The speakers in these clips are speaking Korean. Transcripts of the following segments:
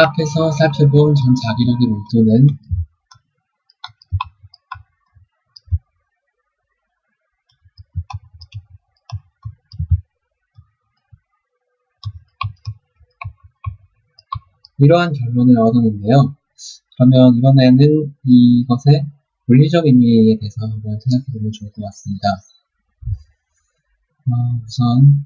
앞에서 살펴본 전 자기력의 밀도는 이러한 결론을 얻었는데요. 그러면 이번에는 이것의 물리적 의미에 대해서 한번 생각해 보면 좋을 것 같습니다. 어, 우선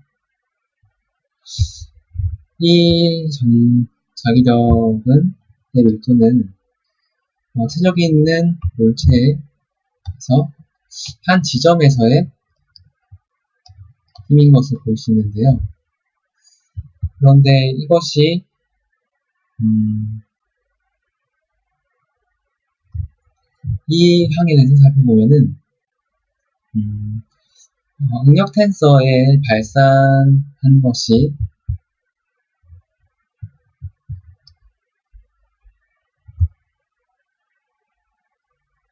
이 전, 자기력은 의 밀도는 어, 세적이 있는 물체에서 한 지점에서의 힘인 것을 볼 수 있는데요. 그런데 이것이 음, 이 항에 대해서 살펴보면은 음, 어, 응력 텐서에 발산한 것이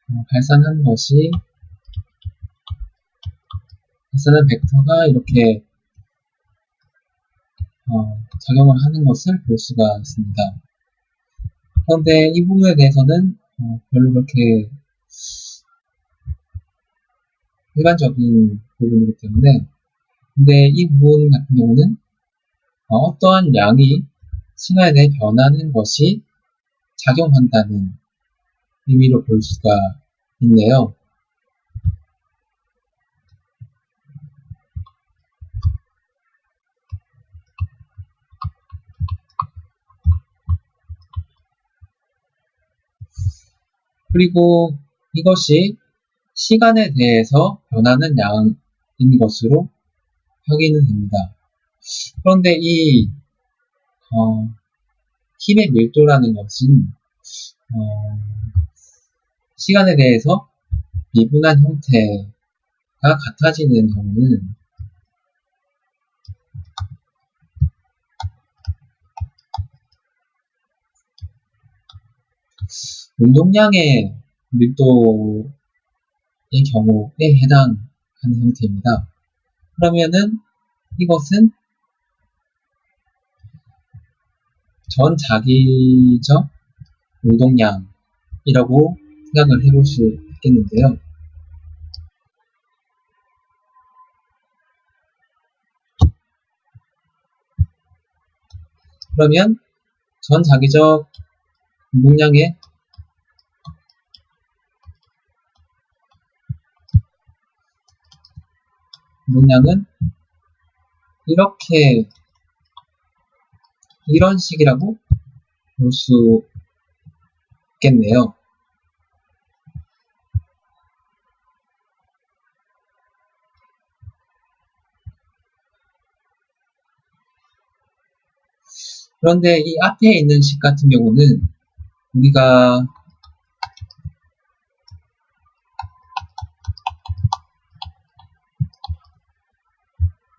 어, 발산한 것이 발산한 벡터가 이렇게 어, 작용을 하는 것을 볼 수가 있습니다. 그런데 이 부분에 대해서는 어, 별로 그렇게 일반적인 부분이기 때문에 근데 이 부분 같은 경우는 어, 떠한 양이 시간에 변하는 것이 작용한다는 의미로 볼 수가 있네요. 그리고 이것이 시간에 대해서 변하는 양인 것으로 확인은 됩니다. 그런데 이 어, 힘의 밀도라는 것은 어, 시간에 대해서 미분한 형태가 같아지는 경우는 운동량의 밀도의 경우에 해당하는 형태입니다. 그러면은 이것은 전 자기적 운동량이라고 생각을 해볼 수 있겠는데요. 그러면 전 자기적 운동량의 운동량은 이렇게 이런 식이라고 볼 수 있겠네요. 그런데 이 앞에 있는 식 같은 경우는 우리가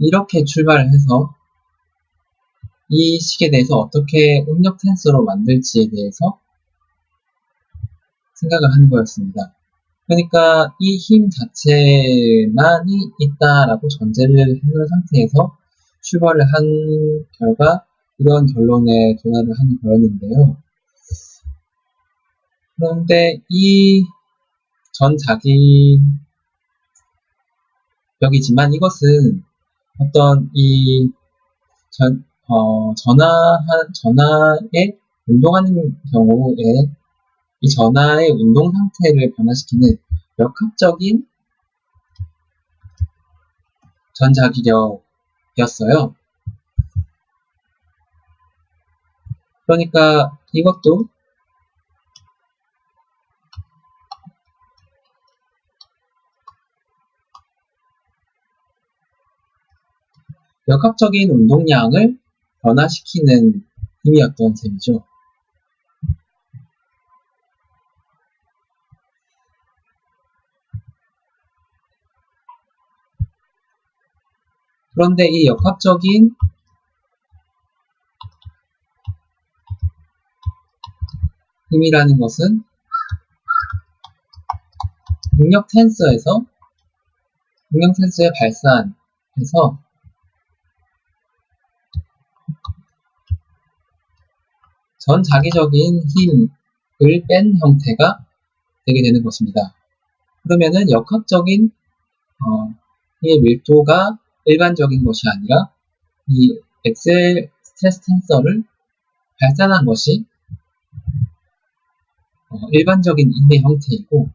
이렇게 출발을 해서 이 식에 대해서 어떻게 응력 텐서로 만들지에 대해서 생각을 하는 거였습니다. 그러니까 이 힘 자체만이 있다라고 전제를 해놓은 상태에서 출발을 한 결과 이런 결론에 도달을 하는 거였는데요. 그런데 이 전 자기력이지만 이것은 어떤 이 전, 어, 전화, 전화에 운동하는 경우에 이 전화의 운동 상태를 변화시키는 역학적인 전자기력이었어요. 그러니까 이것도 역학적인 운동량을 변화시키는 힘이었던 셈이죠. 그런데 이 역학적인 힘이라는 것은 능력 텐서에서 능력 텐서의 발산에서 전 자기적인 힘을 뺀 형태가 되게 되는 것입니다. 그러면은 역학적인 어, 이 밀도가 일반적인 것이 아니라 이 엑셀 스트레스 텐서를 발산한 것이 어, 일반적인 힘의 형태이고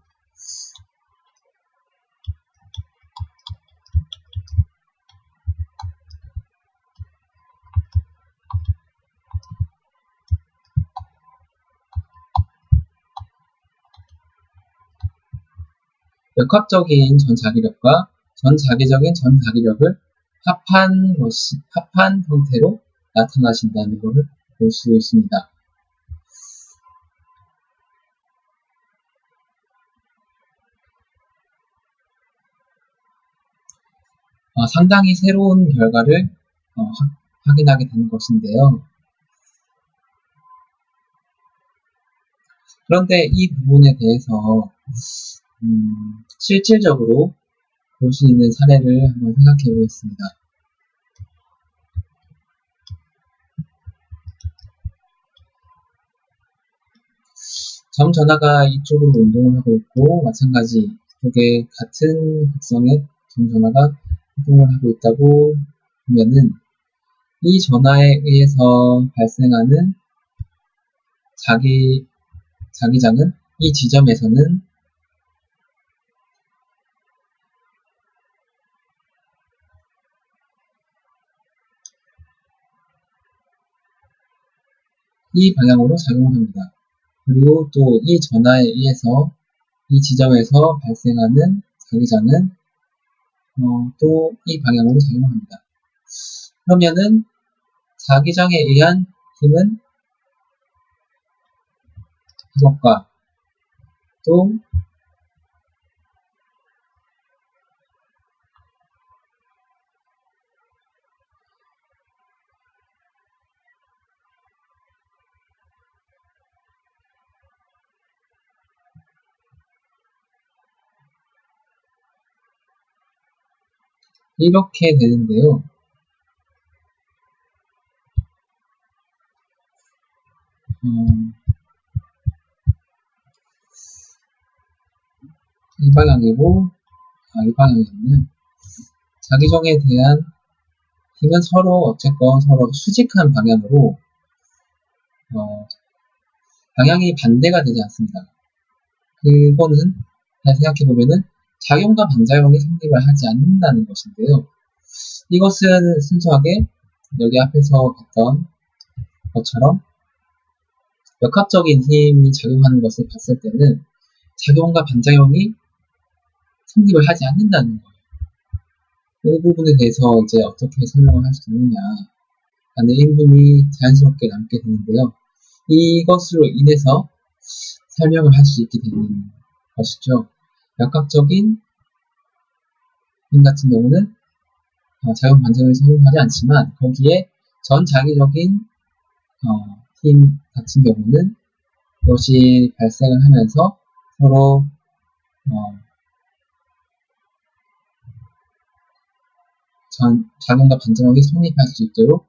역학적인 전자기력과 전자기적인 전자기력을 합한 것이, 합한 형태로 나타나신다는 것을 볼 수 있습니다. 어, 상당히 새로운 결과를 어, 확인하게 되는 것인데요. 그런데 이 부분에 대해서 음, 실질적으로 볼 수 있는 사례를 한번 생각해 보겠습니다. 점 전화가 이쪽으로 운동을 하고 있고 마찬가지 이쪽에 같은 극성의 점 전화가 이동을 하고 있다고 보면은 이 전화에 의해서 발생하는 자기 자기장은 이 지점에서는 이 방향으로 작용합니다. 그리고 또 이 전하에 의해서 이 지점에서 발생하는 자기장은 어, 또 이 방향으로 작용합니다. 그러면은 자기장에 의한 힘은 이것과 또 이렇게 되는데요. 음, 이 방향이고, 아, 이 방향이면 자기정에 대한 힘은 서로 어쨌건 서로 수직한 방향으로 어, 방향이 반대가 되지 않습니다. 그거는 잘 생각해 보면은 작용과 반작용이 성립을 하지 않는다는 것인데요. 이것은 순수하게 여기 앞에서 봤던 것처럼 역학적인 힘이 작용하는 것을 봤을 때는 작용과 반작용이 성립을 하지 않는다는 거예요. 이 부분에 대해서 이제 어떻게 설명을 할 수 있느냐 라는 의문이 자연스럽게 남게 되는데요. 이것으로 인해서 설명을 할 수 있게 되는 것이죠. 역학적인 힘 같은 경우는 어, 자연 반전을 성립하지 않지만 거기에 전 자기적인 어, 힘 같은 경우는 이것이 발생을 하면서 서로 어, 전 작용과 반전력이 성립할 수 있도록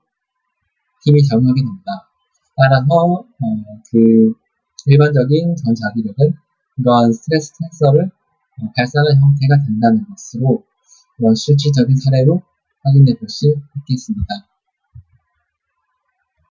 힘이 작용하게 됩니다. 따라서 어, 그 일반적인 전 자기력은 이러한 스트레스 텐서를 어, 발산한 형태가 된다는 것으로 이런 실질적인 사례로 확인해 볼 수 있겠습니다.